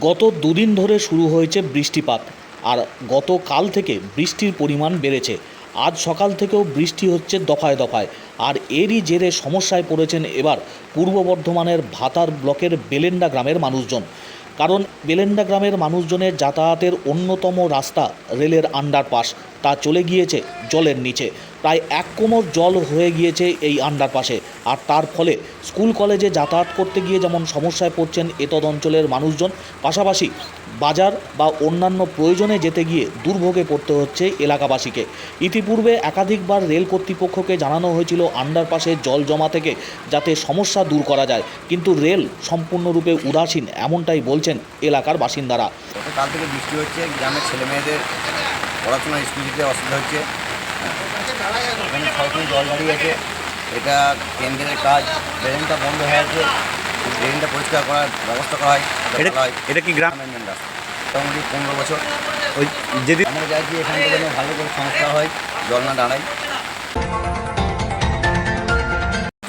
গত দুদিন ধরে শুরু হয়েছে বৃষ্টিপাত আর গত কাল থেকে বৃষ্টির পরিমাণ বেড়েছে। আজ সকাল থেকেও বৃষ্টি হচ্ছে দফায় দফায় আর এরই জেরে সমস্যায় পড়েছেন এবার পূর্ব বর্ধমানের ভাতার ব্লকের বেলেন্ডা গ্রামের মানুষজন। কারণ বেলেন্ডা গ্রামের মানুষজনের যাতায়াতের অন্যতম রাস্তা রেলের আন্ডারপাস। তা চলে গিয়েছে জলের নিচে। প্রায় এক কোমর জল হয়ে গিয়েছে এই আন্ডারপাসে আর তার ফলে স্কুল কলেজে যাতায়াত করতে গিয়ে যেমন সমস্যায় পড়ছেন এতদ অঞ্চলের মানুষজন, পাশাপাশি বাজার বা অন্যান্য প্রয়োজনে যেতে গিয়ে দুর্ভোগে পড়তে হচ্ছে এলাকাবাসীকে। ইতিপূর্বে একাধিকবার রেল কর্তৃপক্ষকে জানানো হয়েছিল আন্ডারপাসে জল জমা থেকে যাতে সমস্যা দূর করা যায়। কিন্তু রেল সম্পূর্ণরূপে উদাসীন, এমনটাই বলছেন এলাকার বাসিন্দারা। গতকাল থেকে বৃষ্টি হচ্ছে, গ্রামের ছেলে মেয়েদের পড়াশোনা স্কুল যেতে অসুবিধা হচ্ছে। এখানে সরকারি জল দাঁড়িয়ে আছে। এটা কেন্দ্রের কাজ। ড্রেনটা বন্ধ হয়ে আছে। ড্রেনটা পরিষ্কার করার ব্যবস্থা করা হয়। এটা হয়। এটা কি গ্রাম? গ্রামের মেন রাস্তা। মোটামুটি পনেরো বছর। ওই যেদিন আমরা চাইছি এখান থেকে যেন ভালো করে সংস্কার হয় জল না দাঁড়ায়।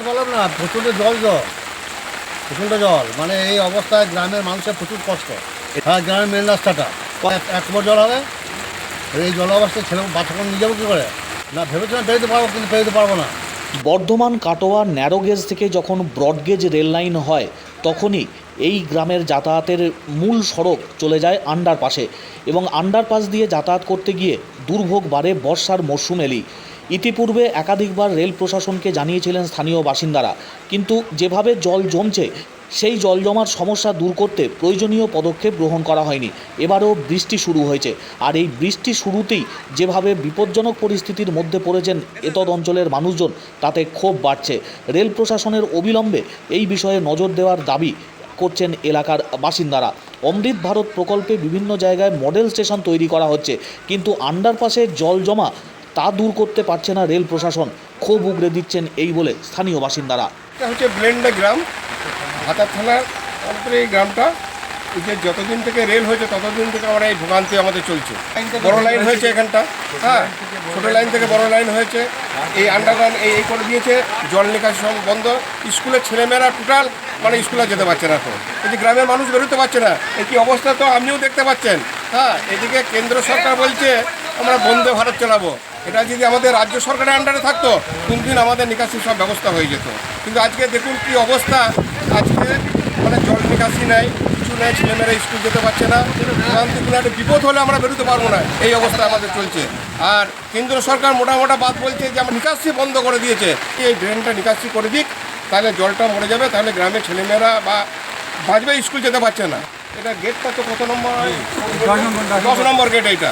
বললাম না প্রচণ্ড জল জল প্রচণ্ড জল। মানে এই অবস্থায় গ্রামের মানুষের প্রচুর কষ্ট। হ্যাঁ গ্রামের মেন রাস্তাটা। এক- কোমর জল হবে। এই জল অবস্থায় ছেলে বাচ্চাকে নিয়ে যাব কী করে? না, ভেবেছিলাম বেরোতে পারব, কিন্তু বেরোতে পারব না। বর্ধমান কাটোয়া ন্যারোগেজ থেকে যখন ব্রডগেজ রেল লাইন হয়, তখনই এই গ্রামের যাতায়াতের মূল সড়ক চলে যায় আন্ডারপাসে এবং আন্ডারপাস দিয়ে যাতায়াত করতে গিয়ে দুর্ভোগ বাড়ে বর্ষার মরশুম এলি ইতিপূর্বে একাধিকবার রেল প্রশাসনকে জানিয়েছিলেন স্থানীয় বাসিন্দারা, কিন্তু যেভাবে জল জমছে সেই জল জমার সমস্যা দূর করতে প্রয়োজনীয় পদক্ষেপ গ্রহণ করা হয়নি। এবারও বৃষ্টি শুরু হয়েছে। আর এই বৃষ্টি শুরুতেই যেভাবে বিপজ্জনক পরিস্থিতির মধ্যে পড়েছেন এতদ অঞ্চলের মানুষজন, তাতে ক্ষোভ বাড়ছে। রেল প্রশাসনের অবিলম্বে এই বিষয়ে নজর দেওয়ার দাবি করছেন এলাকার বাসিন্দারা। অমৃত ভারত প্রকল্পে বিভিন্ন জায়গায় মডেল স্টেশন তৈরি করা হচ্ছে, কিন্তু আন্ডারপাসের জল জমা তা দূর করতে পারছে না রেল প্রশাসন। ক্ষোভ উগড়ে দিচ্ছেন এই বলে স্থানীয় বাসিন্দারা। হচ্ছে ব্লেন্ডা গ্রাম। হাতার থানার অন্তরে এই গ্রামটা এই যে যতদিন থেকে রেল হয়েছে ততদিন থেকে আমরা এই ভোগান্তি আমাদের চলছে। বড় লাইন হয়েছে। এখানটা। হ্যাঁ ছোটো লাইন থেকে বড় লাইন হয়েছে। এই আন্ডারগ্রাউন্ড এই এই করে দিয়েছে জল নিকাশি সব বন্ধ। স্কুলের ছেলেমেয়েরা টোটাল মানে স্কুলে যেতে পারছে না এখন এই যে গ্রামের মানুষ বেরোতে পারছে না। এই কি অবস্থা তো আপনিও দেখতে পাচ্ছেন। হ্যাঁ এদিকে কেন্দ্র সরকার বলছে আমরা বন্দে ভারত চালাবো। এটা যদি আমাদের রাজ্য সরকারের আন্ডারে থাকতো কোনদিন আমাদের নিকাশি সব ব্যবস্থা হয়ে যেত। কিন্তু আজকে দেখুন কি অবস্থা। আজকে মানে জল নিকাশি নাই কিছু নেই ছেলেমেয়েরা স্কুল যেতে পারছে না। কোনো একটা বিপদ হলে আমরা বেরোতে পারব না। এই অবস্থা আমাদের চলছে। আর কেন্দ্র সরকার মোটা মোটা বাদ বলছে যে আমরা নিকাশি বন্ধ করে দিয়েছে। এই ড্রেনটা নিকাশি করে দিক তাহলে জলটা মরে যাবে তাহলে গ্রামের ছেলেমেয়েরা বা বাঁচবে স্কুল যেতে পারছে না। এটা গেটটা তো কত নম্বর? দশ নম্বর গেট এইটা।